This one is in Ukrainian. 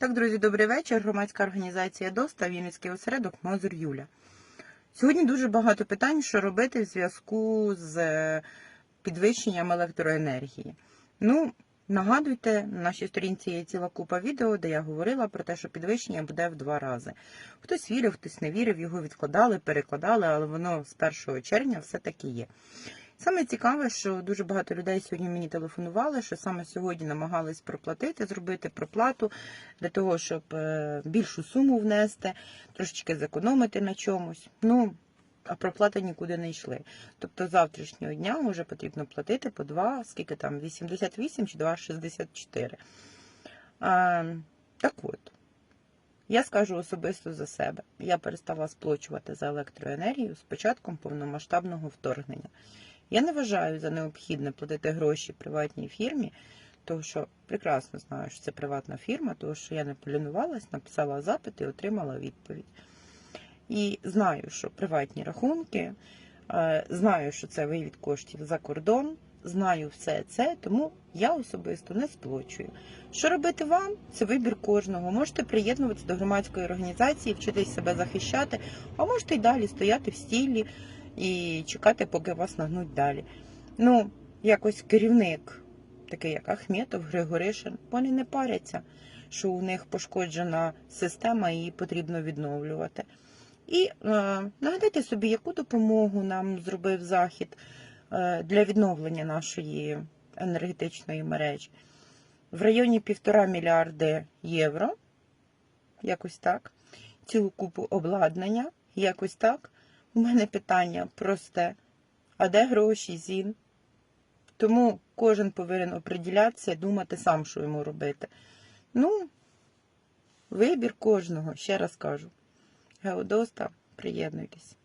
Так, друзі, добрий вечір. Громадська організація ДОСТА, Вінницький осередок Мазур Юля. Сьогодні дуже багато питань, що робити в зв'язку з е, підвищенням електроенергії. Ну, нагадуйте, на нашій сторінці є ціла купа відео, де я говорила про те, що підвищення буде в два рази. Хтось вірив, хтось не вірив, його відкладали, перекладали, але воно з 1 червня все-таки є. Саме цікаве, що дуже багато людей сьогодні мені телефонували, що саме сьогодні намагались проплатити, зробити проплату для того, щоб е, більшу суму внести, трошечки зекономити на чомусь. Ну, а проплати нікуди не йшли. Тобто з завтрашнього дня вже потрібно платити по 2, скільки там, 88 чи 2,64. А, так от, я скажу особисто за себе. Я перестала сплачувати за електроенергію з початком повномасштабного вторгнення. Я не вважаю за необхідне платити гроші приватній фірмі, тому що прекрасно знаю, що це приватна фірма, тому що я не полінувалась, написала запит і отримала відповідь. І знаю, що приватні рахунки, е, знаю, що це вивід коштів за кордон, знаю все це, тому я особисто не сплачую. Що робити вам? Це вибір кожного. Можете приєднуватися до громадської організації, вчитись себе захищати, а можете й далі стояти в стілі і чекати, поки вас нагнуть далі. Ну, якось керівник, такий як Ахметов, Григоришин, вони не паряться, що у них пошкоджена система і її потрібно відновлювати. І е, нагадайте собі, яку допомогу нам зробив Захід е, для відновлення нашої енергетичної мережі. В районі півтора мільярди євро, якось так, цілу купу обладнання, якось так. У мене питання просте: а де гроші, Зін? Тому кожен повинен оприділятися, думати сам, що йому робити. Ну, вибір кожного, ще раз кажу. Геодоста, приєднуйтесь.